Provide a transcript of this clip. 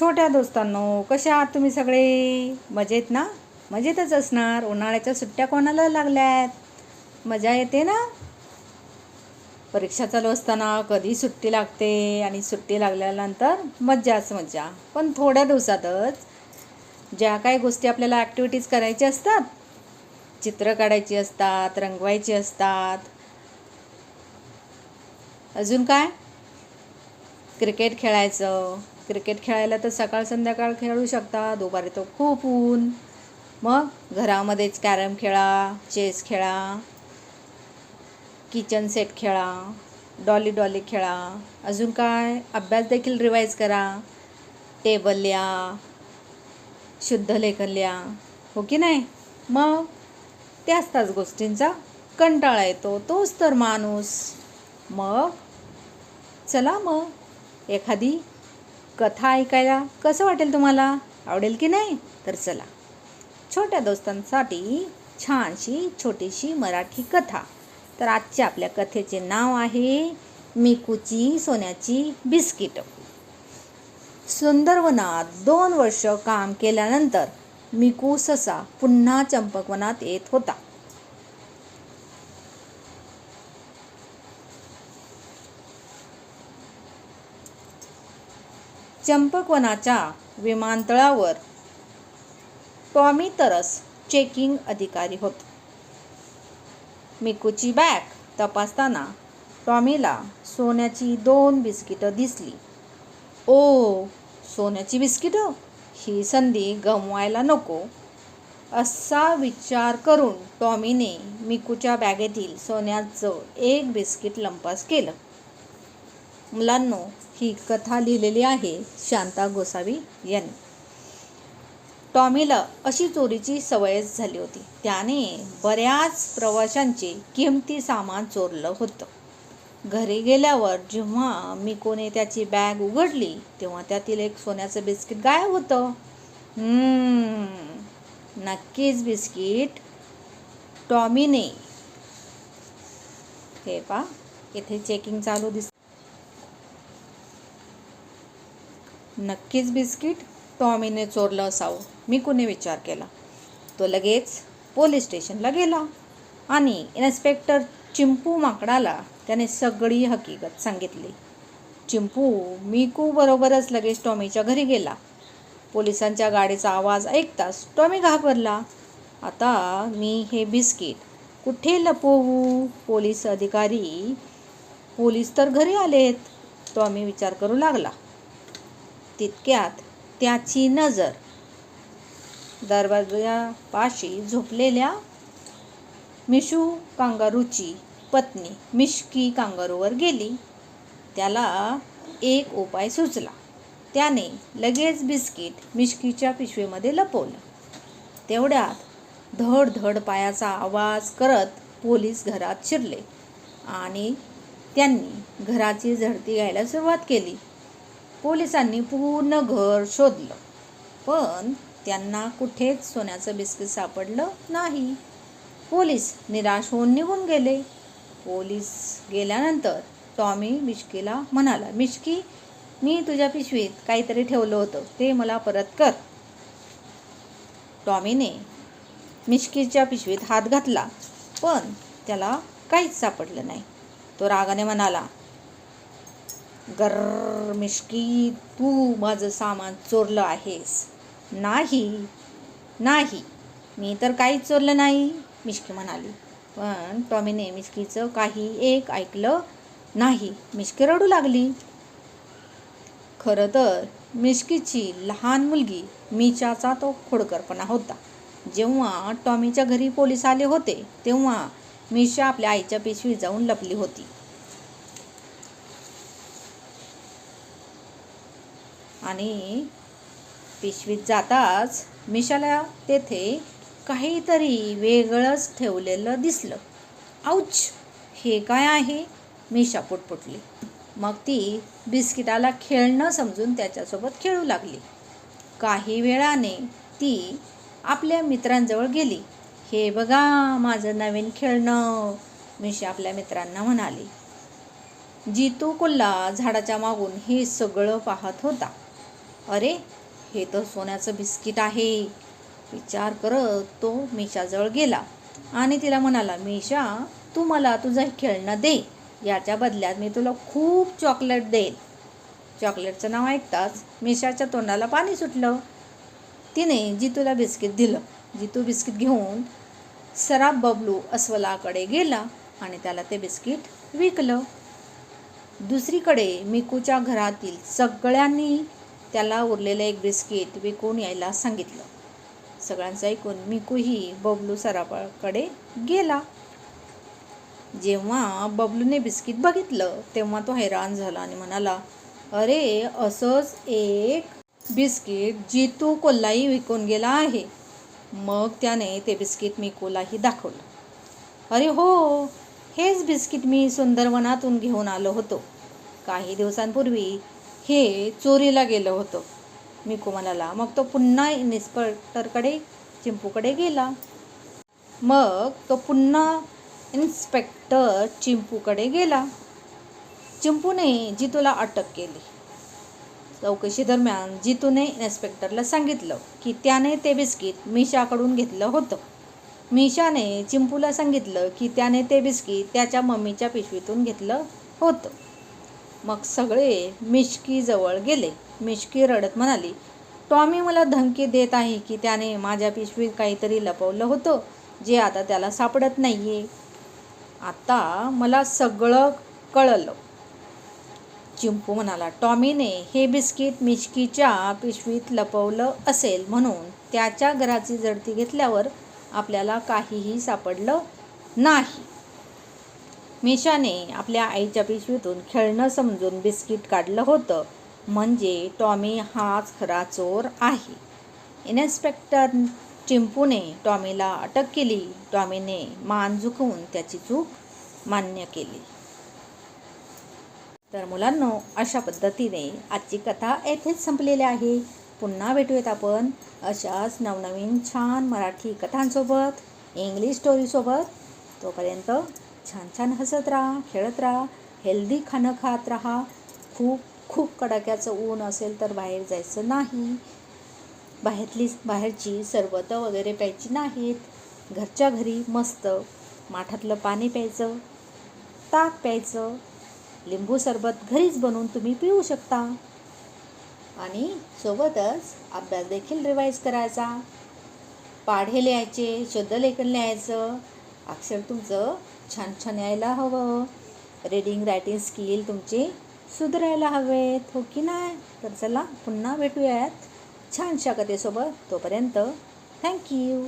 छोट्या दोस्तांनो कशा आहात तुम्ही सगळे? मजेत ना? मजेतच असणार. उन्हाळ्याच्या सुट्ट्या कोणाला लागल्यात? मजा येते ना? परीक्षा चालू असताना कधी सुट्टी लागते आणि सुट्टी लागल्यानंतर मज्जाच मज्जा. पण थोड्या दिवसातच ज्या काही गोष्टी आपल्याला ॲक्टिव्हिटीज करायच्या असतात चित्र काढायची असतात रंगवायची असतात. अजून काय? क्रिकेट खेळायचं. क्रिकेट खेळायला तर सकाळ संध्याकाळ खेळू शकता. दुपारी तो खूप ऊन. मग घरामध्येच कॅरम खेळा चेस खेळा किचन सेट खेळा डॉली डॉली खेळा. अजून काय? अभ्यास देखील रिवाईज करा. टेबल लिहा. शुद्ध लेखन लिहा. हो की नाही? मग त्याच त्याच गोष्टींचा कंटाळा येतो. तोच तर माणूस. मग चला मग. एखादी कथा ऐकायला कसं वाटेल तुम्हाला? आवडेल की नाही? तर चला. छोट्या दोस्तांसाठी छानशी छोटीशी मराठी कथा. तर आजच्या आपल्या कथेचे नाव आहे मिकूची सोन्याची बिस्किट. सुंदरवनात दोन वर्ष काम केल्यानंतर मिकू ससा पुन्हा चंपकवनात येत होता. चंपकवनाच्या विमानतळावर. टॉमी तरस चेकिंग अधिकारी होता. मिकूची बॅग तपासताना टॉमीला सोन्याची दोन बिस्किटं दिसली. ओ सोन्याची बिस्किटं? ही संधी गमवायला नको. असा विचार करून टॉमीने मिकूच्या बॅगेतील सोन्याचं एक बिस्किट लंपास केलं. मुलांनो ही कथा लिहिलेली आहे शांता गोसावी यांनी. टॉमीला अशी चोरीची सवयच झाली होती. त्याने बऱ्याच प्रवाशांचे किमती सामान चोरलं होतं. घरी गेल्यावर जेव्हा मिकोने त्याची बॅग उघडली तेव्हा त्यातील एक सोन्याचं बिस्किट गायब होतं. नक्कीच बिस्किट. टॉमीने. हे पा इथे चेकिंग चालू दिस नक्कीच बिस्किट टॉमीने चोरलं असावं. मी कुणी विचार केला? तो लगेच पोलीस स्टेशनला गेला आणि इन्स्पेक्टर चिंपू माकडाला त्याने सगळी हकीकत सांगितली. चिंपू मिकू बरोबरच लगेच टॉमीच्या घरी गेला. पोलिसांच्या गाडीचा आवाज ऐकताच टॉमी घाबरला. आता मी हे बिस्किट कुठे लपवू? पोलीस अधिकारी पोलीस तर घरी आलेत. टॉमी विचार करू लागला. तितक्यात त्याची नजर दरवाजापाशी झोपलेल्या मिशू कांगारूची पत्नी मिश्की कांगारूवर गेली. त्याला एक उपाय सुचला. त्याने लगेच बिस्किट मिश्कीच्या पिशवीमध्ये लपवलं. तेवढ्यात धड धड पायाचा आवाज करत पोलीस घरात शिरले आणि त्यांनी घराची झडती घ्यायला सुरुवात केली. पोलिसांनी पूर्ण घर शोधलं. पण त्यांना कुठेच सोन्याचं बिस्किट सापडलं नाही. पोलीस निराश होऊन निघून गेले. पोलीस गेल्यानंतर टॉमी मिश्कीला म्हणाला मिश्की मी तुझ्या पिशवीत काहीतरी ठेवलं होतं ते मला परत कर. टॉमीने मिश्कीच्या पिशवीत हात घातला पण त्याला काहीच सापडलं नाही. तो रागाने म्हणाला गर्र मिश्की तू माझं सामान चोरलं आहेस. नाही नाही मी तर काहीच चोरलं नाही मिश्की म्हणाली. पण टॉमीने मिश्कीचं काही एक ऐकलं नाही. मिश्की रडू लागली. खरं तर मिश्कीची लहान मुलगी मिचाचा तो खोडकरपणा होता. जेव्हा टॉमीच्या घरी पोलीस आले होते तेव्हा मिशा आपल्या आईच्या पिशवी जाऊन लपली होती. आणि पिशवीत जाताच मिशाला तेथे काहीतरी वेगळंच ठेवलेलं दिसलं. आऊच हे काय आहे? मिशा पुटपुटली. मग ती बिस्किटाला खेळणं समजून त्याच्यासोबत खेळू लागली. काही वेळाने ती आपल्या मित्रांजवळ गेली. हे बघा माझं नवीन खेळणं मिशा आपल्या मित्रांना म्हणाली. जितू कुल्ला झाडाच्या मागून हे सगळं पाहत होता. अरे हे तर सोन्याचं बिस्किट आहे. विचार करत तो मिशाजवळ गेला आणि तिला म्हणाला मिशा तू मला तुझं खेळणं दे. याच्या बदल्यात मी तुला खूप चॉकलेट देईन. चॉकलेटचं नाव ऐकताच मिशाच्या तोंडाला पाणी सुटलं. तिने जितूला बिस्किट दिलं जितू बिस्किट घेऊन सराब बबलू अस्वलाकडे गेला आणि त्याला ते बिस्किट विकलं. दुसरीकडे मिकूच्या घरातील सगळ्यांनी त्याला उरलेलं एक बिस्किट विकून यायला सांगितलं. सगळ्यांचं ऐकून मिकूही बबलू सराफाकडे गेला. जेव्हा बबलूने बिस्किट बघितलं तेव्हा तो हैराण झाला आणि म्हणाला अरे असंच एक बिस्किट जितू कोल्हाही विकून गेला आहे. मग त्याने ते बिस्किट मिकूलाही दाखवलं. अरे हो हेच बिस्किट मी सुंदरवनातून घेऊन आलो होतो. काही दिवसांपूर्वी हे चोरीला गेलं होतं. मिकू म्हणाला मग तो पुन्हा इन्स्पेक्टरकडे चिंपूकडे गेला. मग तो पुन्हा इन्स्पेक्टर चिंपूकडे गेला. चिंपूने जितूला अटक केली. चौकशी दरम्यान जितूने इन्स्पेक्टरला सांगितलं की त्याने ते बिस्किट मिशाकडून घेतलं होतं. मिशाने चिंपूला सांगितलं की त्याने ते बिस्किट त्याच्या मम्मीच्या पिशवीतून घेतलं होतं. मग सगळे मिश्कीजवळ गेले. मिश्की रडत म्हणाली टॉमी मला धमकी देत आहे की त्याने माझ्या पिशवीत काहीतरी लपवलं होतं जे आता त्याला सापडत नाही आहे आता मला सगळं कळलं. चिंपू म्हणाला टॉमीने हे बिस्किट मिश्कीच्या पिशवीत लपवलं असेल म्हणून त्याच्या घराची जडती घेतल्यावर आपल्याला काहीही सापडलं नाही. मिशाने आपल्या आईच्या पिशवीतून खेळणं समजून बिस्किट काढलं होतं. म्हणजे टॉमी हाच खरा चोर आहे. इन्स्पेक्टर चिंपूने टॉमीला अटक केली. टॉमीने मान झुकवून त्याची चूक मान्य केली. तर मुलांनो अशा पद्धतीने आजची कथा येथेच संपलेली आहे. पुन्हा भेटूयात आपण अशाच नवनवीन छान मराठी कथांसोबत इंग्लिश स्टोरीसोबत तोपर्यंत छान छान हसत राहा खेळत राहा हेल्दी खाणं खात राहा. खूप खूप कडाक्याचं ऊन असेल तर बाहेर जायचं नाही. बाहेरली बाहेरची सरबतं वगैरे प्यायची नाहीत. घरच्या घरी मस्त माठातलं पाणी प्यायचं ताक प्यायचं. लिंबू सरबत घरीच बनवून तुम्ही पिऊ शकता. आणि सोबतच अभ्यास देखील रिवाईज करायचा. पाढे लिहायचे शुद्धलेखन लिहायचं. अक्षर तुमचं छान छान यायला हवं. रीडिंग रायटिंग स्किल तुमची सुधारायला हवेत हो की नाही? तर चला पुन्हा भेटूयात छानशा कथेसोबत. तोपर्यंत थँक्यू